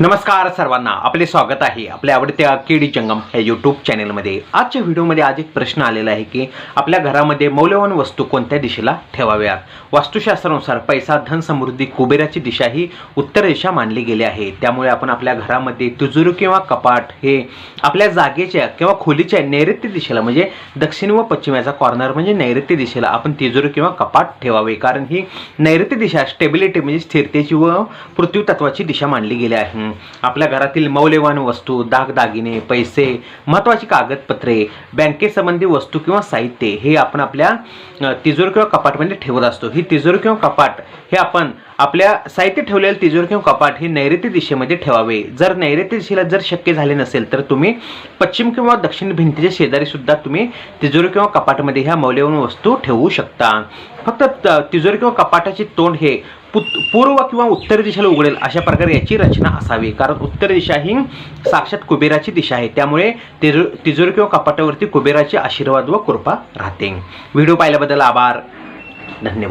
नमस्कार सर्वांना आपले स्वागत आहे आपल्या आवडत्या केडी जंगम या यूट्यूब चॅनलमध्ये आजच्या व्हिडिओमध्ये आज एक प्रश्न आलेला आहे की आपल्या घरामध्ये मौल्यवान वस्तू कोणत्या दिशेला ठेवाव्यात? वास्तुशास्त्रानुसार पैसा धन समृद्धी कुबेराची दिशा ही उत्तर दिशा मानली गेली आहे. त्यामुळे आपण आपल्या घरामध्ये तिजुरू किंवा कपाट हे आपल्या जागेच्या किंवा खोलीच्या नैऋत्य दिशेला म्हणजे दक्षिण व पश्चिमेचा कॉर्नर म्हणजे नैऋत्य दिशेला आपण तिजोरी किंवा कपाट ठेवावे. कारण ही नैऋत्य दिशा स्टेबिलिटी म्हणजे स्थिरतेची व पृथ्वी तत्वाची दिशा मानली गेली आहे. आपल्या घरातील मौल्यवान वस्तू दागदागिने पैसे महत्त्वाची कागदपत्रे बँकेसंबंधी वस्तू किंवा साहित्य हे आपण आपल्या तिजोरी किंवा कपाटमध्ये ठेवत असतो. ही तिजोरी किंवा कपाट हे आपण आपल्या साहित्य ठेवलेलं तिजोरी किंवा कपाट हे नैऋत्य दिशेमध्ये ठेवावे. जर नैऋत्य दिशेला जर शक्य झाले नसेल तर तुम्ही पश्चिम किंवा दक्षिण भिंतीच्या शेजारी सुद्धा तुम्ही तिजोरी किंवा कपाटमध्ये ह्या मौल्यवान वस्तू ठेवू शकता. फक्त त- तिजोरी किंवा कपाटाचे तोंड हे पूर्व किंवा उत्तर दिशेला उघडेल अशा प्रकारे याची रचना असावी. कारण उत्तर दिशा ही साक्षात कुबेराची दिशा आहे. त्यामुळे तिजो तिजोरी किंवा कपाटावरती कुबेराचे आशीर्वाद व कृपा राहते. व्हिडिओ पाहिल्याबद्दल आभार. धन्यवाद.